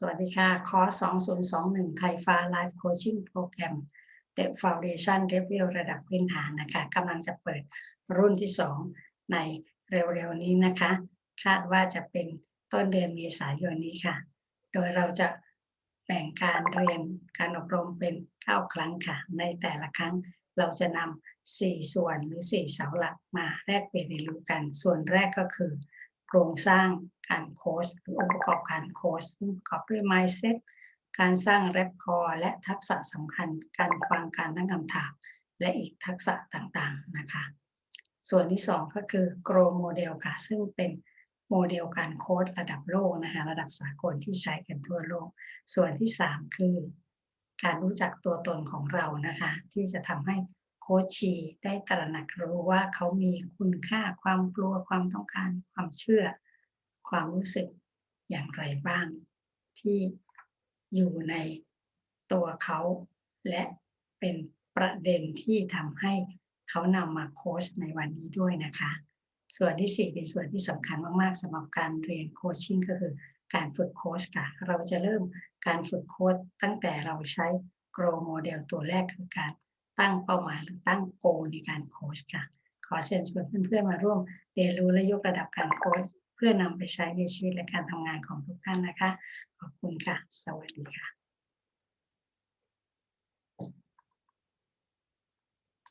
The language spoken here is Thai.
สวัสดีค่ะคอร์ส2021 ไทยฟ้าไลฟ์โคชชิ่งโปรแกรมเด f ฟ u เดชั n นเ e วิวระดับพื้นฐานนะคะกำลังจะเปิดรุ่นที่ 2 ในเร็วๆนี้นะคะ คาดว่าจะเป็นต้นเดือนเมษายนนี้ค่ะ โดยเราจะแบ่งการเรียนการอบรมเป็น 9 ครั้งค่ะ ในแต่ละครั้งเราจะนำ4 ส่วนหรือ 4 เสาหลักมาแลกเปลี่ยนเรียนรู้กัน ส่วนแรกก็คือ โครงสร้างการโค้ชหรือองค์ประกอบการโค้ชประกอบด้วย mindset การสร้างแรปคอและทักษะสำคัญ การฟังการตั้งคำถาม และอีกทักษะต่างๆนะคะ ส่วนที่ 2 ก็คือ grow model ค่ะ ซึ่งเป็นโมเดลการโค้ดระดับโลกนะคะระดับสากลที่ใช้กันทั่วโลก ส่วนที่ 3 คือ การรู้จักตัวตนของเรานะคะ ที่จะทำให้ ค้ชชีได้ตระหนักรู้ว่าเขามีคุณค่าความกลัวความต้องการความเชื่อ ความรู้สึกอย่างไรบ้าง ที่อยู่ในตัวเขา และเป็นประเด็นที่ทำให้เขานำมาโค้ชในวันนี้ด้วยนะคะ ส่วนที่ 4 เป็นส่วนที่สำคัญมาก ๆสำหรับการเรียนโคชชิ่งก็คือการฝึกโค้ชค่ะ เราจะเริ่มการฝึกโค้ชตั้งแต่เราใช้ Grow Model ตัวแรกคือการ ตั้งเป้าหมายหรือตั้งโกในการโค้ชค่ะ ขอเชิญชวนเพื่อนๆมาร่วมเรียนรู้และยกระดับการโค้ชเพื่อนำไปใช้ในชีวิตและการทำงานของทุกท่านนะคะ ขอบคุณค่ะ สวัสดีค่ะ